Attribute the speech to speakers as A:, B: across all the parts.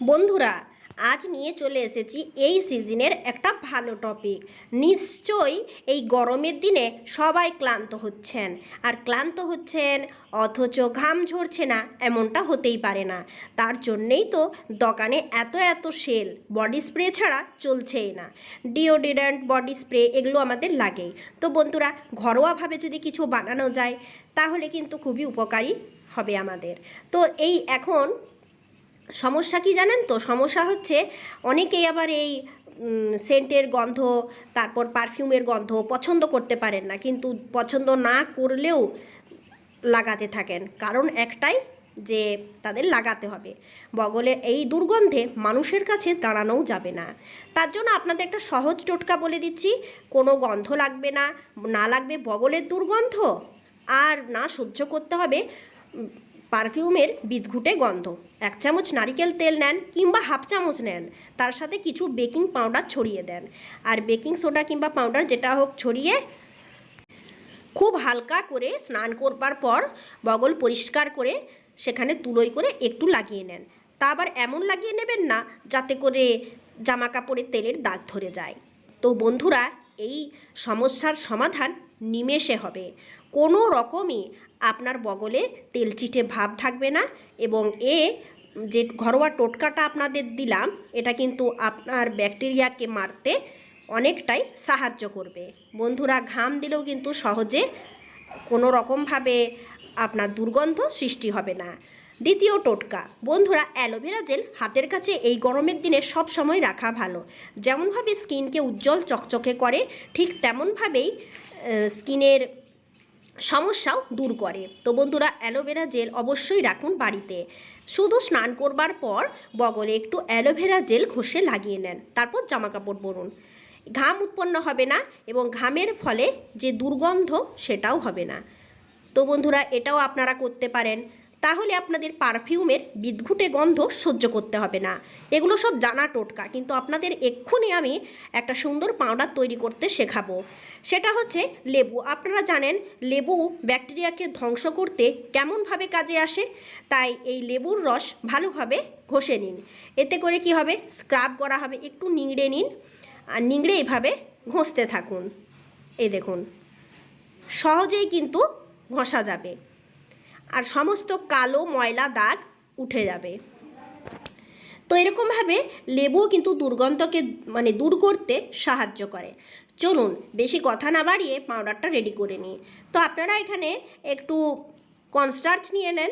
A: বন্ধুরা, আজ নিয়ে চলে এসেছি এই সিজনের একটা ভালো টপিক নিশ্চয়ই এই গরমের দিনে সবাই ক্লান্ত হচ্ছেন। আর ক্লান্ত হচ্ছেন, অথচ ঘাম ঝরছে না, এমনটা হতেই পারে না। তার জন্যেই তো দোকানে এত এত সেল, বডি স্প্রে ছাড়া চলছেই না। ডিওডোরেন্ট, বডি স্প্রে, এগুলো আমাদের লাগেই। তো বন্ধুরা, ঘরোয়াভাবে যদি কিছু বানানো যায়, তাহলে কিন্তু খুবই উপকারী হবে আমাদের। তো এই এখন সমস্যা কি জানেন তো? সমস্যা হচ্ছে অনেকেই আবার এই সেন্টের গন্ধ, তারপর পারফিউমের গন্ধ পছন্দ করতে পারেন না। কিন্তু পছন্দ না করলেও লাগাতে থাকেন। কারণ একটাই যে তাদের লাগাতে হবে। বগলের এই দুর্গন্ধে মানুষের কাছে দাঁড়ানোও যাবে না। তার জন্য আপনাদের একটা সহজ টোটকা বলে দিচ্ছি। কোনো গন্ধ লাগবে না না লাগবে বগলের দুর্গন্ধ। আর না সহ্য করতে হবে পারফিউমের বিদঘুটে গন্ধ। এক চামচ নারিকেল তেল নেন কিংবা হাফ চামচ নেন, তার সাথে কিছু বেকিং পাউডার ছড়িয়ে দেন। আর বেকিং সোডা কিংবা পাউডার যেটা হোক ছড়িয়ে খুব হালকা করে স্নান করবার পর বগল পরিষ্কার করে সেখানে তুলোই করে একটু লাগিয়ে নেন। তা আবার এমন লাগিয়ে নেবেন না, যাতে করে জামা কাপড়ে তেলের দাগ ধরে যায়। তো বন্ধুরা, এই সমস্যার সমাধান নিমেষে হবে। কোনো রকমই আপনার বগলে তেল তেলচিটে ভাব থাকবে না এবং এ যে ঘরোয়া টোটকাটা আপনাদের দিলাম, এটা কিন্তু আপনার ব্যাকটেরিয়াকে মারতে অনেকটাই সাহায্য করবে। বন্ধুরা, ঘাম দিলেও কিন্তু সহজে কোনো রকমভাবে আপনার দুর্গন্ধ সৃষ্টি হবে না। দ্বিতীয় টোটকা, বন্ধুরা, অ্যালোভেরা জেল হাতের কাছে এই গরমের দিনে সব সময় রাখা ভালো। যেমনভাবে স্কিনকে উজ্জ্বল চকচকে করে, ঠিক তেমনভাবেই স্কিনের সমস্যাও দূর করে। তো বন্ধুরা, অ্যালোভেরা জেল অবশ্যই রাখুন বাড়িতে। শুধু স্নান করবার পর বগলে একটু অ্যালোভেরা জেল ঘষে লাগিয়ে নেন। তারপর জামা কাপড় পরুন। ঘাম উৎপন্ন হবে না এবং ঘামের ফলে যে দুর্গন্ধ সেটাও হবে না। তো বন্ধুরা, এটাও আপনারা করতে পারেন। তাহলে আপনাদের পারফিউমের বিদঘুটে গন্ধ সহ্য করতে হবে না। এগুলো সব জানা টোটকা, কিন্তু আপনাদের এক্ষুনি আমি একটা সুন্দর পাউডার তৈরি করতে শেখাবো। সেটা হচ্ছে লেবু। আপনারা জানেন, লেবু ব্যাকটেরিয়াকে ধ্বংস করতে কেমনভাবে কাজে আসে? তাই এই লেবুর রস ভালোভাবে ঘষে নিন। এতে করে কি হবে? স্ক্রাব করা হবে। একটু নিংড়ে নিন। আর নিংড়ে এইভাবে ঘষতে থাকুন। এই দেখুন, সহজেই কিন্তু ঘষা যাবে। আর সমস্ত কালো ময়লা দাগ উঠে যাবে। তো এরকমভাবে লেবুও কিন্তু দুর্গন্ধকে মানে দূর করতে সাহায্য করে। চলুন বেশি কথা না বাড়িয়ে পাউডারটা রেডি করে নিই। তো আপনারা এখানে একটু কনস্টার্চ নিয়ে নেন।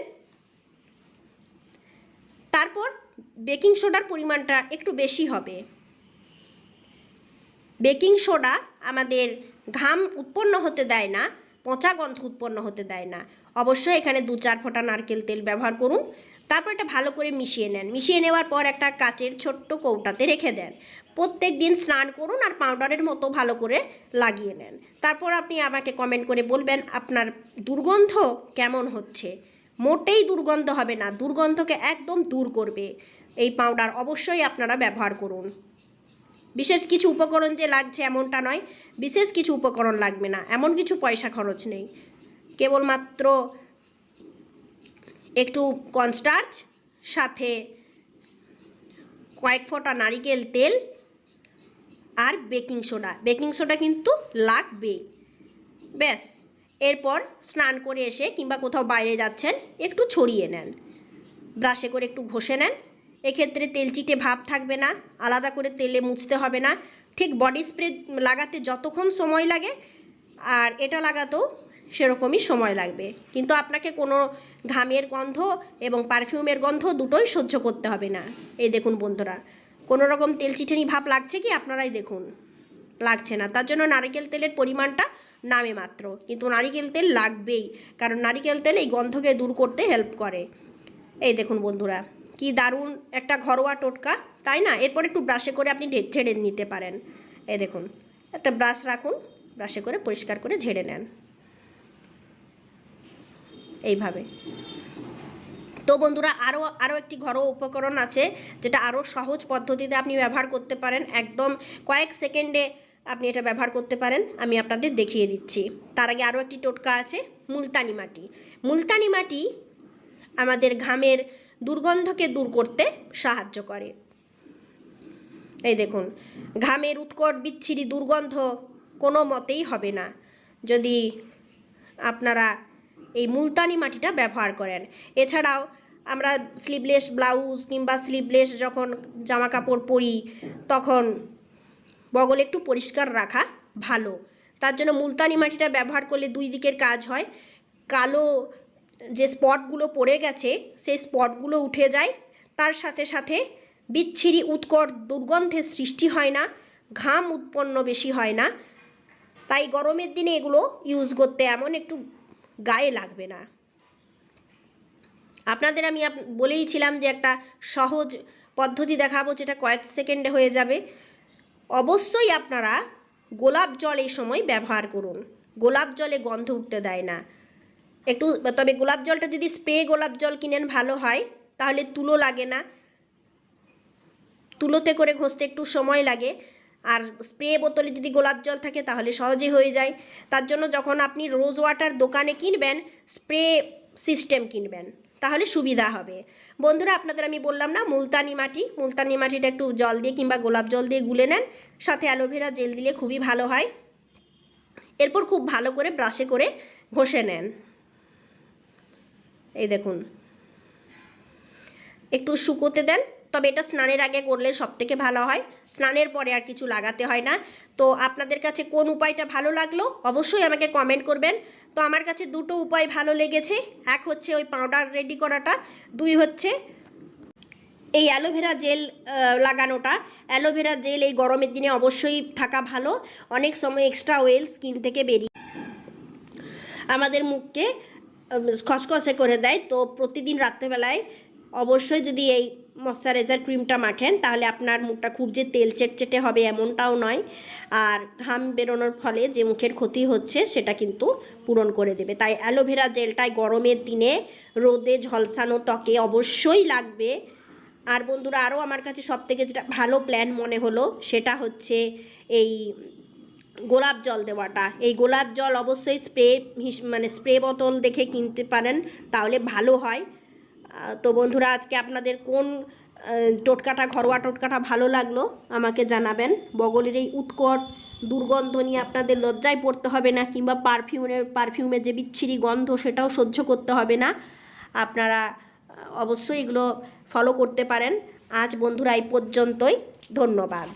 A: তারপর বেকিং সোডার পরিমাণটা একটু বেশি হবে। বেকিং সোডা আমাদের ঘাম উৎপন্ন হতে দেয় না, পচা গন্ধ উৎপন্ন হতে দেয় না। অবশ্যই এখানে দু চার ফোঁটা নারকেল তেল ব্যবহার করুন। তারপর এটা ভালো করে মিশিয়ে নেন। মিশিয়ে নেওয়ার পর একটা কাচের ছোট্ট কৌটাতে রেখে দেন। প্রত্যেক দিন স্নান করুন আর পাউডারের মতো ভালো করে লাগিয়ে নেন। তারপর আপনি আমাকে কমেন্ট করে বলবেন, আপনার দুর্গন্ধ কেমন হচ্ছে? মোটেই দুর্গন্ধ হবে না, দুর্গন্ধকে একদম দূর করবে। এই পাউডার অবশ্যই আপনারা ব্যবহার করুন। বিশেষ কিছু উপকরণ যে লাগছে এমনটা নয়। বিশেষ কিছু উপকরণ লাগবে না। এমন কিছু পয়সা খরচ নেই। কেবলমাত্র একটু কনস্টার্চ সাথে কয়েক ফোঁটা নারিকেল তেল আর বেকিং সোডা। বেকিং সোডা কিন্তু লাগবেই ব্যাস। এরপর স্নান করে এসে কিংবা কোথাও বাইরে যাচ্ছেন, একটু ছড়িয়ে নেন। ব্রাশে করে একটু ঘষে নেন। এক্ষেত্রে তেলচিটে ভাব থাকবে না, আলাদা করে তেলে মুছতে হবে না। ঠিক বডি স্প্রে লাগাতে যতক্ষণ সময় লাগে, আর এটা লাগাতেও সেরকমই সময় লাগবে। কিন্তু আপনাকে কোনো ঘামের গন্ধ এবং পারফিউমের গন্ধ দুটোই সহ্য করতে হবে না। এই দেখুন বন্ধুরা, কোনো রকম তেল চিটেনি ভাব লাগছে কি? আপনারাই দেখুন। লাগছে না। তার জন্য নারিকেল তেলের পরিমাণটা নামে মাত্র। কিন্তু নারিকেল তেল লাগবেই, কারণ নারিকেল তেল এই গন্ধকে দূর করতে হেল্প করে। এই দেখুন বন্ধুরা, কি দারুণ একটা ঘরোয়া টোটকা, তাই না? এরপর একটু ব্রাশে করে আপনি ঝেড়ে নিতে পারেন। এই দেখুন, একটা ব্রাশ রাখুন ব্রাশে করে পরিষ্কার করে ঝেড়ে নেন। এইভাবে। তো বন্ধুরা, আরও আরও একটি ঘরোয়া উপকরণ আছে, যেটা আরও সহজ পদ্ধতিতে আপনি ব্যবহার করতে পারেন। একদম কয়েক সেকেন্ডে আপনি এটা ব্যবহার করতে পারেন। আমি আপনাদের দেখিয়ে দিচ্ছি। তার আগে আরও একটি টোটকা আছে, মুলতানি মাটি। মুলতানি মাটি আমাদের ঘামের দুর্গন্ধকে দূর করতে সাহায্য করে। এই দেখুন, ঘামের উৎকট বিচ্ছিরি দুর্গন্ধ কোনো মতেই হবে না। যদি আপনারা এই মুলতানি মাটিটা ব্যবহার করেন। এছাড়াও আমরা স্লিভলেস ব্লাউজ কিংবা স্লিভলেস যখন জামা কাপড় পরি, তখন বগল একটু পরিষ্কার রাখা ভালো। তার জন্য মুলতানি মাটিটা ব্যবহার করলে দুই দিকের কাজ হয়। কালো যে স্পটগুলো পড়ে গেছে, সেই স্পটগুলো উঠে যায়। তার সাথে সাথে বিচ্ছিরি উৎকট দুর্গন্ধের সৃষ্টি হয় না, ঘাম উৎপন্ন বেশি হয় না। তাই গরমের দিনে এগুলো ইউজ করতে এমন একটু গায়ে লাগবে না। আপনাদের আমি বলেইছিলাম যে একটা সহজ পদ্ধতি দেখাবো যেটা কয়েক সেকেন্ডে হয়ে যাবে। অবশ্যই আপনারা গোলাপ জল এই সময় ব্যবহার করুন। গোলাপ জলে গন্ধ উঠতে দেয় না। একটু, তবে গোলাপ জলটা যদি স্প্রে গোলাপ জল কিনেন ভালো হয়, তাহলে তুলো লাগে না। তুলোতে করে ঘষতে একটু সময় লাগে। আর স্প্রে বোতলে যদি গোলাপ জল থাকে তাহলে সহজে হয়ে যায়। তার জন্য যখন আপনি রোজ ওয়াটার দোকানে কিনবেন, স্প্রে সিস্টেম কিনবেন, তাহলে সুবিধা হবে। বন্ধুরা, আপনাদের আমি বললাম না, মুলতানি মাটি। মুলতানি মাটিটা একটু জল দিয়ে কিংবা গোলাপ জল দিয়ে গুলে নেন। সাথে অ্যালোভেরা জেল দিলে খুবই ভালো হয়। এরপর খুব ভালো করে ব্রাশে করে ঘষে নেন। এই দেখুন। একটু শুকোতে দেন। তবে এটা স্নানের আগে করলে সব থেকে ভালো হয়। স্নানের পরে আর কিছু লাগাতে হয় না। তো আপনাদের কাছে কোন উপায়টা ভালো লাগল অবশ্যই আমাকে কমেন্ট করবেন। তো আমার কাছে দুটো উপায় ভালো লেগেছে। এক হচ্ছে ওই পাউডার রেডি করাটা, দুই হচ্ছে এই অ্যালোভেরা জেল লাগানোটা। অ্যালোভেরা জেল এই গরমের দিনে অবশ্যই থাকা ভালো। অনেক সময় এক্সট্রা ওয়েল স্কিন থেকে বেরিয়ে আমাদের মুখকে খসখসে করে দেয়। তো প্রতিদিন রাত্রেবেলায় অবশ্যই যদি এই ময়শ্চারাইজার ক্রিমটা মাখেন, তাহলে আপনার মুখটা খুব যে তেল চেটচেটে হবে এমনটাও নয়। আর ঘাম বেরোনোর ফলে যে মুখের ক্ষতি হচ্ছে, সেটা কিন্তু পূরণ করে দেবে। তাই অ্যালোভেরা জেলটাই গরমের দিনে রোদে ঝলসানো ত্বকে অবশ্যই লাগবে। আর বন্ধুরা, আরও আমার কাছে সবথেকে যেটা ভালো প্ল্যান মনে হলো, সেটা হচ্ছে এই গোলাপ জল দেওয়াটা। এই গোলাপ জল অবশ্যই স্প্রে মানে স্প্রে বোতল দেখে কিনতে পারেন, তাহলে ভালো হয়। তো বন্ধুরা, আজকে আপনাদের কোন টোটকাটা, ঘরোয়া টোটকাটা ভালো লাগল আমাকে জানাবেন। বগলের এই উৎকট দুর্গন্ধ নিয়ে আপনাদের লজ্জায় পড়তে হবে না, কিংবা পারফিউমের পারফিউমের যে বিচ্ছিরি গন্ধ সেটাও সহ্য করতে হবে না। আপনারা অবশ্যই এগুলো ফলো করতে পারেন। আজ বন্ধুরা এই পর্যন্তই, ধন্যবাদ।